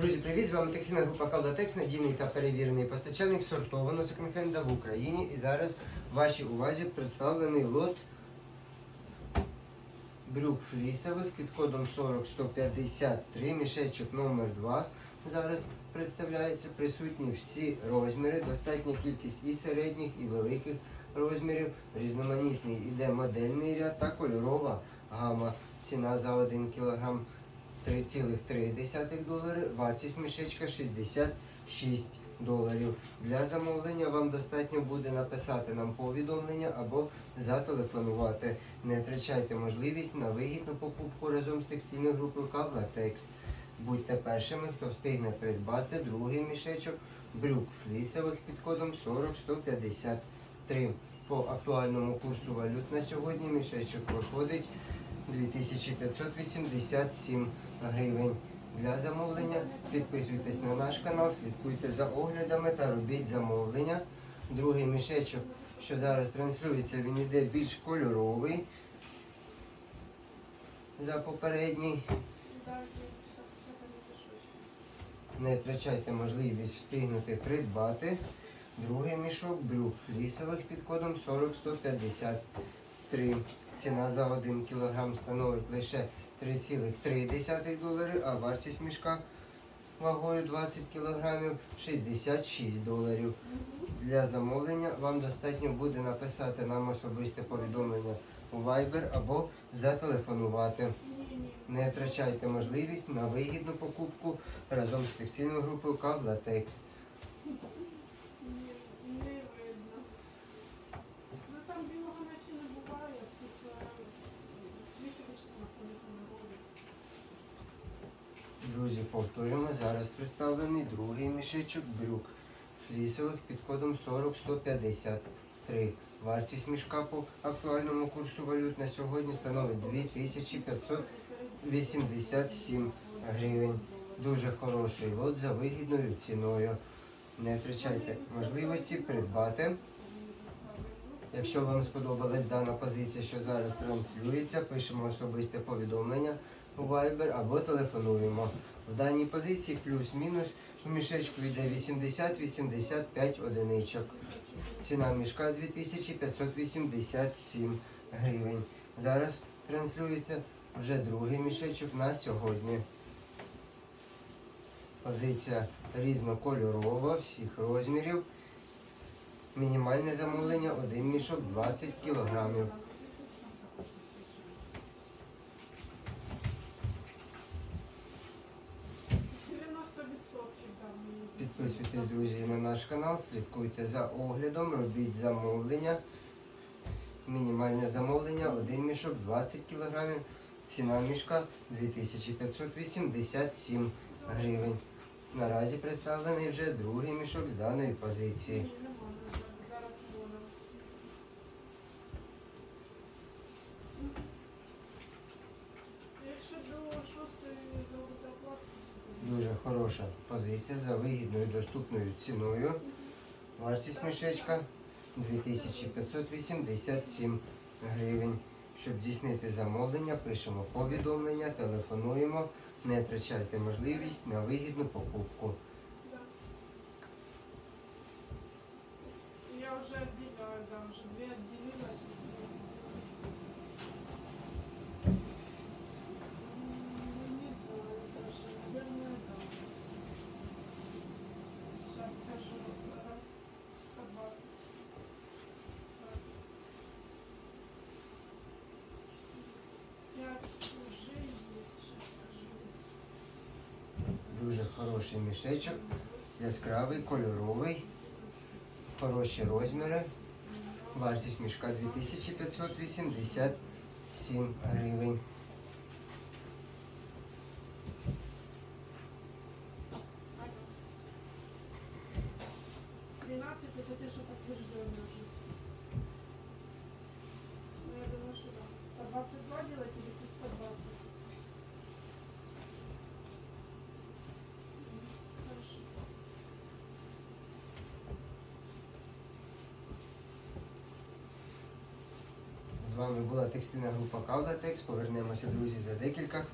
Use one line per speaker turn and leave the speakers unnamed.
Друзі, привіт! З вами текстильна група Кавлатекс, надійний та перевірений постачальник сортованого секонд-хенда в Україні. І зараз вашій увазі представлений лот брюк флісових під кодом 40153, мішечок номер 2 Зараз представляється присутні всі розміри, достатня кількість і середніх, і великих розмірів. Різноманітний іде модельний ряд та кольорова гама. Ціна за 1 кг 3,3 долари, вартість мішечка 66 доларів. Для замовлення вам достатньо буде написати нам повідомлення або зателефонувати. Не втрачайте можливість на вигідну покупку разом з текстильною групою Кавлатекс. Будьте першими, хто встигне придбати другий мішечок брюк флісових під кодом 40153. По актуальному курсу валют на сьогодні мішечок виходить 2587 гривень. Для замовлення підписуйтесь на наш канал, слідкуйте за оглядами та робіть замовлення. Другий мішечок, що зараз транслюється, він іде більш кольоровий за попередній. Не втрачайте можливість встигнути придбати. Другий мішок брюк флісових під кодом 40153. Ціна за 1 кг становить лише 3,3 долари, а вартість мішка вагою 20 кг 66 доларів. Для замовлення вам достатньо буде написати нам особисте повідомлення у Viber або зателефонувати. Не втрачайте можливість на вигідну покупку разом з текстильною групою Кавлатекс. Друзі, повторюємо, зараз представлений другий мішечок брюк флісових під кодом 40153. Вартість мішка по актуальному курсу валют на сьогодні становить 2587 гривень. Дуже хороший лот за вигідною ціною. Не втрачайте можливості придбати. Якщо вам сподобалась дана позиція, що зараз транслюється, пишемо особисте повідомлення у Viber або телефонуємо. В даній позиції плюс-мінус у мішечку йде 80-85 одиничок. Ціна мішка 2587 гривень. Зараз транслюється вже другий мішечок на сьогодні. Позиція різнокольорова, всіх розмірів. Мінімальне замовлення один мішок 20 кілограмів. Підписуйтесь, друзі, на наш канал, слідкуйте за оглядом, робіть замовлення. Мінімальне замовлення, один мішок 20 кг. Ціна мішка 2587 гривень. Наразі представлений вже другий мішок з даної позиції. Дуже хороша позиція за вигідною доступною ціною. Вартість мішечка 2587 гривень. Щоб здійснити замовлення, пишемо повідомлення, телефонуємо. Не втрачайте можливість на вигідну покупку.
Я вже відділяла, да, вже дві
хороший мішечок, яскравий, кольоровий, хороші розміри. Вартість мішка 2587 гривень.
Алло. 13 это те, что подтвержденные уже. Ну, я думаю, что да. По 22 делать или
вами була текстильна група Кавдатекс. Повернемося, друзі, за декілька хвилин.